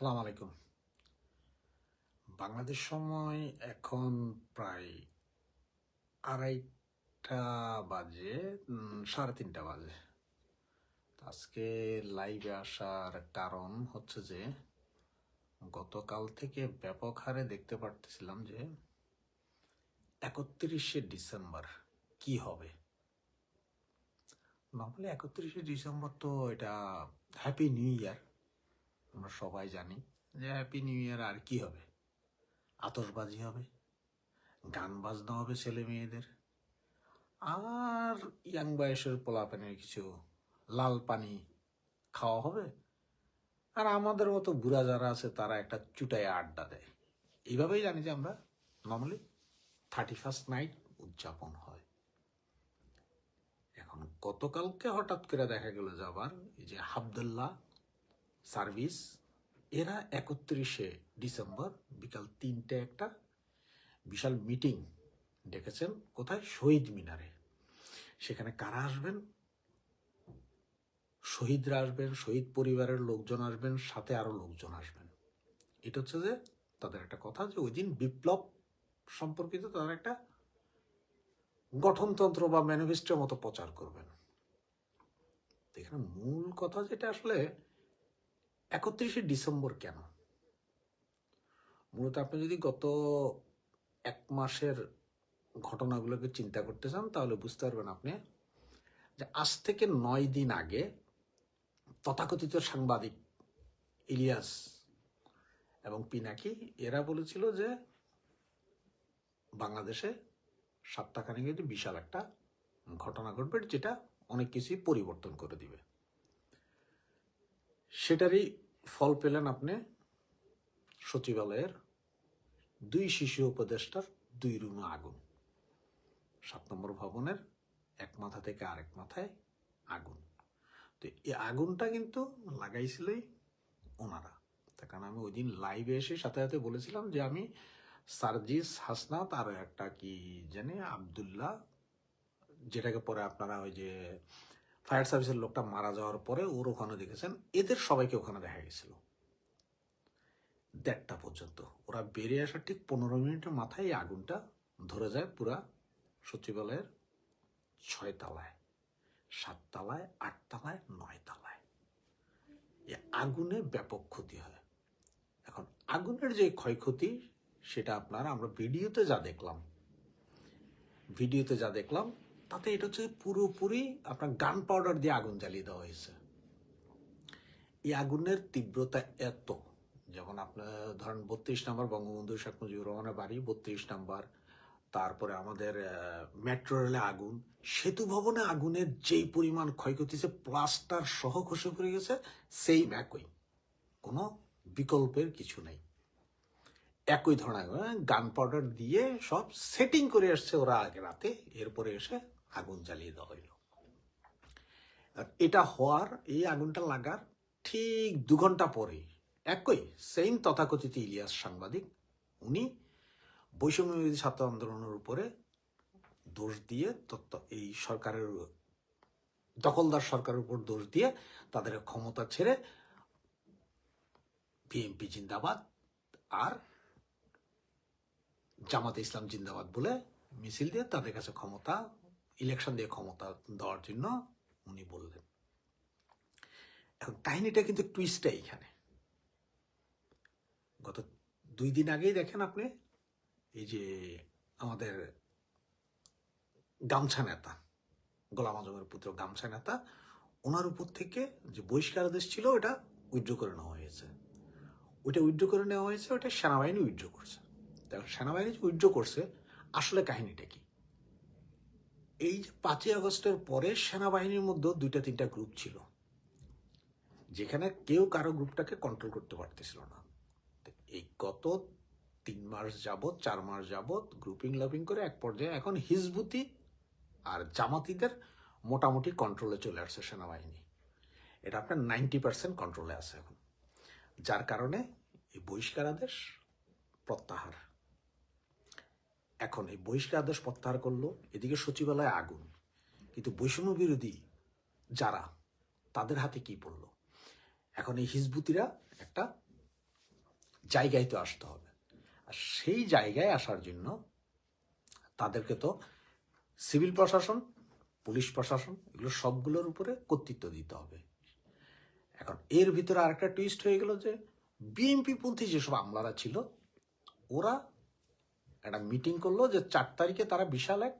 সালাম আলাইকুম। বাংলাদেশ সময় এখন প্রায় আড়াইটা বাজে সাড়ে তিনটা বাজে। আজকে লাইভে আসার কারণ হচ্ছে যে, গতকাল থেকে ব্যাপক হারে দেখতে পারতেছিলাম যে, একত্রিশে ডিসেম্বর কি হবে? নর্মালি একত্রিশে ডিসেম্বর তো এটা হ্যাপি নিউ ইয়ার আমরা সবাই জানি যে হ্যাপি নিউ ইয়ার আর কি হবে? আতসবাজি হবে, গান বাজনা হবে ছেলে মেয়েদের, আর ইয়াং বয়সের পোলাপানের কিছু লাল পানি খাওয়া হবে, আর আমাদের মতো বুড়া যারা আছে তারা একটা চুটায় আড্ডা দেয়। এইভাবেই জানি যে আমরা নর্মালি থার্টি ফার্স্ট নাইট উদযাপন হয়। এখন গতকালকে হঠাৎ করে দেখা গেল যে আবার এই যে হাবদুল্লাহ সার্ভিস, এরা একত্রিশে ডিসেম্বর বিকাল তিনটে একটা বিশাল মিটিং ডেকেছেন কোথায়? শহীদ মিনারে। সেখানে কারা আসবেন? শহীদরা আসবেন, শহীদ পরিবারের লোকজন আসবেন, সাথে আরও লোকজন আসবেন। এটা হচ্ছে যে তাদের একটা কথা যে ওই দিন বিপ্লব সম্পর্কিত তাদের একটা গঠনতন্ত্র বা ম্যানিফেস্টোর মতো প্রচার করবেন। এখানে মূল কথা যেটা আসলে একত্রিশে ডিসেম্বর কেন? মূলত আপনি যদি গত এক মাসের ঘটনাগুলোকে চিন্তা করতে চান, তাহলে বুঝতে পারবেন আপনি যে আজ থেকে নয় দিন আগে তথাকথিত সাংবাদিক ইলিয়াস এবং পিনাকি, এরা বলেছিল যে বাংলাদেশে সপ্তাহখানেক বিশাল একটা ঘটনা ঘটবে, যেটা অনেক কিছুই পরিবর্তন করে দিবে। সেটারই ফল পেলেন আপনি সচিবালয়ের দুই শিশু উপদেষ্টার দুই রুমে আগুন। সাত নম্বর ভবনের এক মাথা থেকে আরেক মাথায় আগুন। তো এই আগুনটা কিন্তু লাগাইছিলই ওনারা। তার কারণ আমি ওই দিন লাইভে এসে সাথে সাথে বলেছিলাম যে আমি সার্জিস হাসনাত আর একটা কি জানি আবদুল্লাহ, যেটাকে পরে আপনারা ওই যে ফায়ার সার্ভিসের লোকটা মারা যাওয়ার পরে ওর ওখানে দেখেছেন, এদের সবাইকে ওখানে দেখা গেছিল। দেড়টা পর্যন্ত। ওরা বেরিয়ে আসার ঠিক পনেরো মিনিটের মাথায় এই আগুনটা ধরে যায় পুরা সচিবালয়ের ছয় তলায়, সাত তলায়, আট তলায়, নয় তলায়। এই আগুনে ব্যাপক ক্ষতি হয়। এখন আগুনের যে ক্ষয়ক্ষতি, সেটা আপনারা, আমরা ভিডিওতে যা দেখলাম, ভিডিওতে যা দেখলাম তাতে এটা হচ্ছে পুরোপুরি আপনার গান পাউডার দিয়ে আগুন জ্বালিয়ে দেওয়া হয়েছে। এই আগুনের তীব্রতা এত, যেমন আপনার ধরেন বত্রিশ নম্বর বঙ্গবন্ধু শেখ মুজিবুর রহমানের বাড়ি, বত্রিশ নম্বর, তারপরে আমাদের মেট্রো রেলে আগুন, সেতু ভবনে আগুনের যেই পরিমাণ ক্ষয়ক্ষতি হয়েছে প্লাস্টার সহ খসে পড়ে গেছে সেই একই। কোনো বিকল্পের কিছু নেই। একই ধরনের গান পাউডার দিয়ে সব সেটিং করে আসছে ওরা আগে রাতে, এরপরে এসে আগুন জ্বালিয়ে দেওয়া হইল। এটা হওয়ার এই আগুনটা লাগার ঠিক দু ঘণ্টা পরে একই সেম তথাকথিত ইলিয়াস সাংবাদিক, উনি বৈষম্য ছাত্র আন্দোলনের উপরে দোষ দিয়ে তত্ত্ব, এই সরকারের দখলদার সরকারের উপর দোষ দিয়ে তাদের ক্ষমতা ছেড়ে বিএনপি জিন্দাবাদ আর জামাতে ইসলাম জিন্দাবাদ বলে মিছিল দিয়ে তাদের কাছে ক্ষমতা ইলেকশন দিয়ে ক্ষমতা দেওয়ার জন্য উনি বললেন। এখন কাহিনীটা কিন্তু টুইস্টটা এইখানে। গত দুই দিন আগেই দেখেন আপনি, এই যে আমাদের গামছা নেতা, গোলাম আজমের পুত্র গামছা নেতা, ওনার উপর থেকে যে বহিষ্কার আদেশ ছিল, ওটা উইথড্র করে নেওয়া হয়েছে। ওইটা উইথড্র করে নেওয়া হয়েছে ওটা সেনাবাহিনী উইথড্র করছে। দেখো সেনাবাহিনী যে উইথড্র করছে, আসলে কাহিনীটা কি? এই পাঁচই আগস্টের পরে সেনাবাহিনীর মধ্যে দুইটা, তিনটা গ্রুপ ছিল, যেখানে কেউ কারও গ্রুপটাকে কন্ট্রোল করতে পারতেছিল না। এই গত তিন মাস যাবত চার মাস যাবত গ্রুপিং লাভিং করে এক পর্যায়ে এখন হিজবুতি আর জামাতিদের মোটামুটি কন্ট্রোলে চলে আসছে সেনাবাহিনী। এটা আপনার নাইনটি পার্সেন্ট কন্ট্রোলে আছে এখন, যার কারণে এই বহিষ্কার আদেশ প্রত্যাহার। এখন এই বহিষ্কার আদেশ প্রত্যাহার করল, এদিকে সচিবালয়ে আগুন। কিন্তু বৈষম্য বিরোধী যারা, তাদের হাতে কি পড়ল? এখন এই হিজবুতিরা একটা জায়গায় তো আসতে হবে। আর সেই জায়গায় আসার জন্য তাদেরকে তো সিভিল প্রশাসন, পুলিশ প্রশাসন, এগুলো সবগুলোর উপরে কর্তৃত্ব দিতে হবে। এখন এর ভিতরে আরেকটা টুইস্ট হয়ে গেল যে বিএনপি পন্থী যেসব আমলারা ছিল, ওরা একটা মিটিং করল যে চার তারিখে তারা বিশাল এক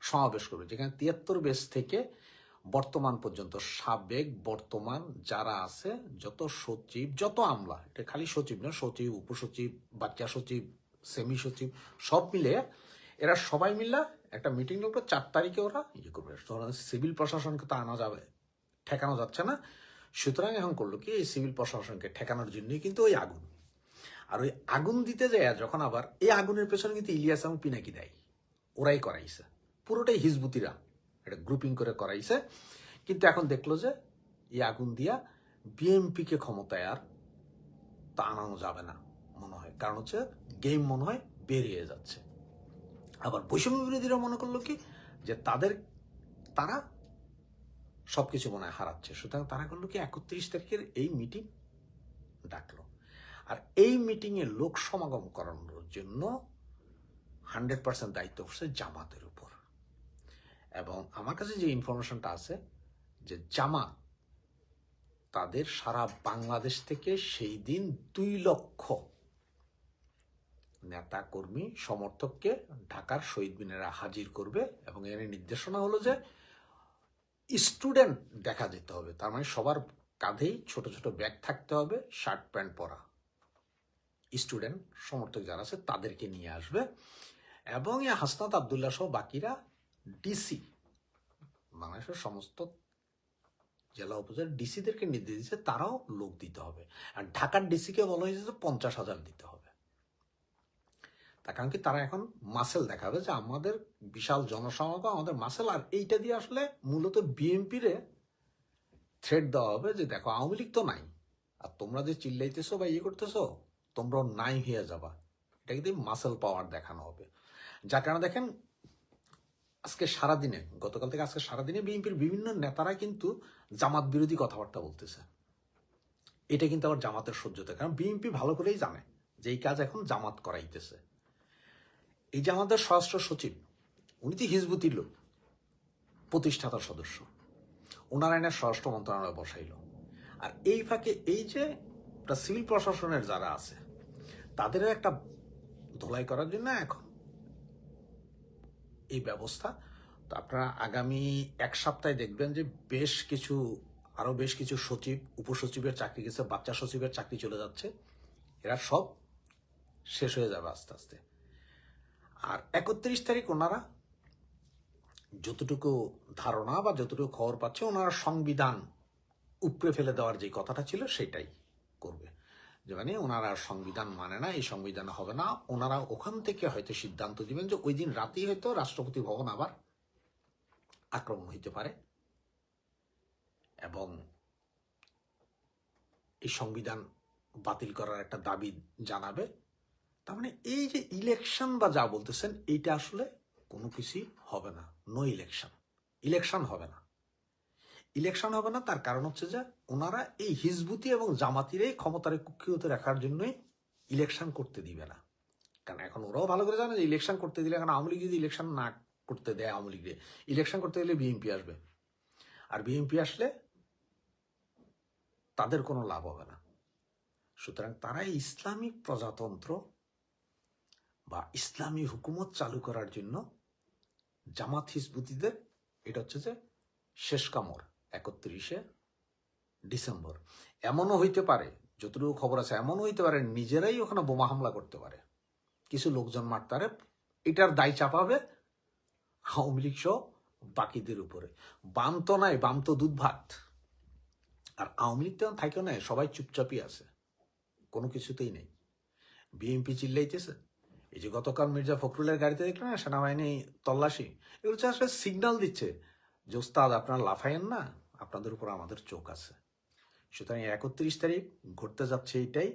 সমাবেশ করবে, যেখানে তিয়াত্তর বেস থেকে বর্তমান পর্যন্ত সাবেক বর্তমান যারা আছে, যত সচিব, যত আমলা, এটা খালি সচিব না, সচিব, উপসচিব, বাচ্চা সচিব সেমি সচিব, সব মিলে এরা সবাই মিলে একটা মিটিং করবে চার তারিখে ওরা ইয়ে করবে। সিভিল প্রশাসনকে তো আনা যাবে, ঠেকানো যাচ্ছে না। সুতরাং এখন করল কি, এই সিভিল প্রশাসনকে ঠেকানোর জন্যই কিন্তু ওই আগুন। আর ওই আগুন দিতে যায় যখন আবার, এই আগুনের পেছনে কিন্তু ইলিয়াস এবং পিনাকি দেয়। ওরাই করাইছে। পুরোটাই হিজবুতিরা। এটা গ্রুপিং করে করাইছে। কিন্তু এখন দেখল যে, এই আগুন দিয়া বিএমপিকে ক্ষমতায় আর তা আনানো যাবে না, মনে হয়। কারণ হচ্ছে গেম মনে হয় বেরিয়ে যাচ্ছে। আবার বৈষম্য বিরোধীরা মনে করল কি, যে তাদের, তারা সবকিছু মনে হয় হারাচ্ছে। সুতরাং তারা করল কি, একত্রিশ তারিখের এই মিটিং ডাকলো। আর এই মিটিংয়ে লোক সমাগম করানোর জন্য হান্ড্রেড পার্সেন্ট দায়িত্ব পড়ছে জামাতের উপর। এবং আমার কাছে যে ইনফরমেশনটা আছে, যে জামাত তাদের সারা বাংলাদেশ থেকে সেই দিন দুই লক্ষ নেতা, কর্মী, সমর্থককে ঢাকার শহীদ মিনারে হাজির করবে এবং এর নির্দেশনা হলো যে স্টুডেন্ট দেখা যেতে হবে। তার মানে সবার কাঁধেই ছোট ছোট ব্যাগ থাকতে হবে শার্ট প্যান্ট পরা। স্টুডেন্ট সমর্থক যারা আছে, তাদেরকে নিয়ে আসবে। এবং এই হাসনাত আবদুল্লাহ সহ বাকিরা ডিসি বাংলাদেশের সমস্ত জেলা উপজেলা ডিসিদেরকে নির্দেশ দিচ্ছে, তারাও লোক দিতে হবে। আর ঢাকার ডিসিকে বলা হয়েছে যে পঞ্চাশ হাজার দিতে হবে। তার কারণ কি, তারা এখন মাসেল দেখাবে যে আমাদের বিশাল জনসমাগম, আমাদের মাসেল আর এইটা দিয়ে আসলে মূলত বিএনপিরে থ্রেড দেওয়া হবে যে, দেখো, আওয়ামী লীগ তো নাই। আর তোমরা যে চিল্লাইতেছো বা ইয়ে করতেছো তোমরাও নাই হয়ে যাবা। এটা কিন্তু মাসেল পাওয়ার দেখানো হবে। যার কারণে দেখেন, আজকে সারাদিনে, গতকাল থেকে আজকে সারাদিনে বিএনপির বিভিন্ন নেতারা কিন্তু জামাত বিরোধী কথাবার্তা বলতেছে। এটা কিন্তু আবার জামাতের সহ্যতা, কারণ বিএনপি ভালো করেই জানে যে এই কাজ এখন জামাত করাইতেছে। এই যে আমাদের স্বরাষ্ট্র সচিব, উনি তো হিজবুতির লোক, প্রতিষ্ঠাতার সদস্য। ওনার আইনের স্বরাষ্ট্র মন্ত্রণালয় বসাইল। আর এই ফাঁকে এই যে সিভিল প্রশাসনের যারা আছে তাদের একটা ধোলাই করার জন্য এখন এই ব্যবস্থা। তো আপনারা আগামী এক সপ্তাহে দেখবেন যে বেশ কিছু আরও বেশ কিছু সচিব, উপসচিবের চাকরি গেছে, বাচ্চা সচিবের চাকরি চলে যাচ্ছে। এরা সব শেষ হয়ে যাবে আস্তে আস্তে। আর একত্রিশ তারিখ ওনারা যতটুকু ধারণা বা যতটুকু খবর পাচ্ছে, ওনারা সংবিধান উপড়ে ফেলে দেওয়ার যে কথাটা ছিল, সেটাই করবে। মানে ওনারা সংবিধান মানে না, এই সংবিধান হবে না। ওনারা ওখান থেকে হয়তো সিদ্ধান্ত দিবেন যে ওই দিন রাতেই হয়তো রাষ্ট্রপতি ভবন আবার আক্রমণ হইতে পারে। এবং এই সংবিধান বাতিল করার একটা দাবি জানাবে। তার মানে এই যে ইলেকশন বা যা বলতেছেন, এইটা আসলে কোনো কিছুই হবে না। নো ইলেকশন ইলেকশন হবে না। ইলেকশন হবে না, তার কারণ হচ্ছে যে ওনারা এই হিজবুতি এবং জামাতিরাই ক্ষমতারে কুক্ষিগত রাখার জন্যই ইলেকশন করতে দিবে না। কারণ এখন ওরাও ভালো করে জানে যে ইলেকশন করতে দিলে এখন আওয়ামী লীগ যদি ইলেকশন না করতে দেয় আওয়ামী লীগে ইলেকশন করতে গেলে বিএনপি আসবে। আর বিএনপি আসলে তাদের কোনো লাভ হবে না। সুতরাং তারা ইসলামিক প্রজাতন্ত্র বা ইসলামী হুকুমত চালু করার জন্য জামাত হিজবুতিদের, এটা হচ্ছে যে শেষ কামড়। একত্রিশে ডিসেম্বর। এমনও হইতে পারে, যতটুকু খবর আছে, এমনও হইতে পারে নিজেরাই ওখানে বোমা হামলা করতে পারে। কিছু লোকজন মারতে পারে এটার দায় চাপাবে আওয়ামী লীগ সহ বাকিদের উপরে। বাম তো নাই, বাম তো দুধ ভাত। আর আওয়ামী লীগ তো থাকে নাই, সবাই চুপচাপই আছে, কোনো কিছুতেই নেই। বিএনপি চিল্লাইতেছে, এই যে গতকাল মির্জা ফখরুলের গাড়িতে দেখলেন না, সেনাবাহিনী তল্লাশি, এগুলো আসলে সিগন্যাল দিচ্ছে যে, ওস্তাদ, আপনারা লাফাইয়েন না আপনাদের উপর আমাদের চোখ আছে। সুতরাং একত্রিশ তারিখ ঘটতে যাচ্ছে এইটাই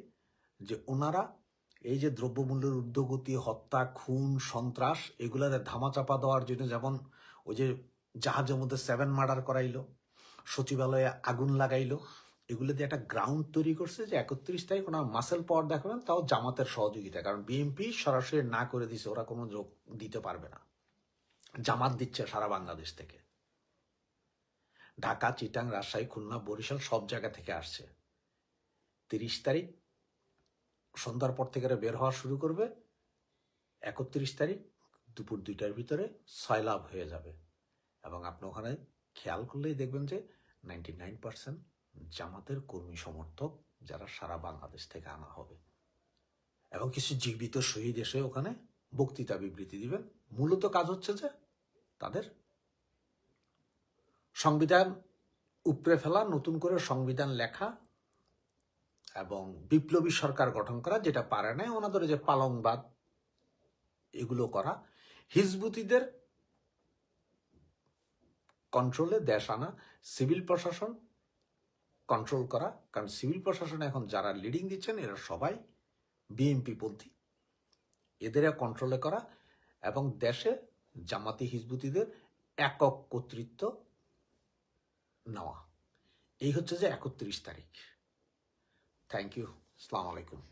যে ওনারা এই যে দ্রব্যমূল্যের ঊর্ধ্বগতি, হত্যা, খুন, সন্ত্রাস, এগুলাতে ধামাচাপা দেওয়ার জন্য যেমন ওই যে জাহাজের মধ্যে সেভেন মার্ডার করাইলো, সচিবালয়ে আগুন লাগাইলো এগুলো দিয়ে একটা গ্রাউন্ড তৈরি করছে যে একত্রিশ তারিখ ওনার মাসেল পাওয়ার দেখাবেন, তাও জামাতের সহযোগিতা, কারণ বিএনপি সরাসরি না করে দিছে, ওরা কোনো যোগ দিতে পারবে না। জামাত দিচ্ছে সারা বাংলাদেশ থেকে। ঢাকা, চিটাং, রাজশাহী, খুলনা, বরিশাল সব জায়গা থেকে আসছে। তিরিশ তারিখ সন্ধ্যার পর থেকে বের হওয়া শুরু করবে। একত্রিশ তারিখ দুপুর দুইটার ভিতরে সয়লাভ হয়ে যাবে। এবং আপনি ওখানে খেয়াল করলেই দেখবেন যে নাইনটি নাইন পার্সেন্ট জামাতের কর্মী সমর্থক যারা সারা বাংলাদেশ থেকে আনা হবে। এবং কিছু জীবিত শহীদ এসে ওখানে বক্তৃতা বিবৃতি দিবেন। মূলত কাজ হচ্ছে যে তাদের সংবিধান উপড়ে ফেলা, নতুন করে সংবিধান লেখা এবং বিপ্লবী সরকার গঠন করা যেটা পারে নাই, ওনাদের যে পালংবাদ, এগুলো করা। হিজবুতিদের কন্ট্রোলে দেশ আনা সিভিল প্রশাসন কন্ট্রোল করা, কারণ সিভিল প্রশাসন এখন যারা লিডিং দিচ্ছেন, এরা সবাই বিএনপি পন্থী। এদের কন্ট্রোলে করা এবং দেশে জামাতি হিজবুতিদের একক কর্তৃত্ব নেওয়া এই হচ্ছে যে একত্রিশ তারিখ থ্যাংক ইউ আসসালামু আলাইকুম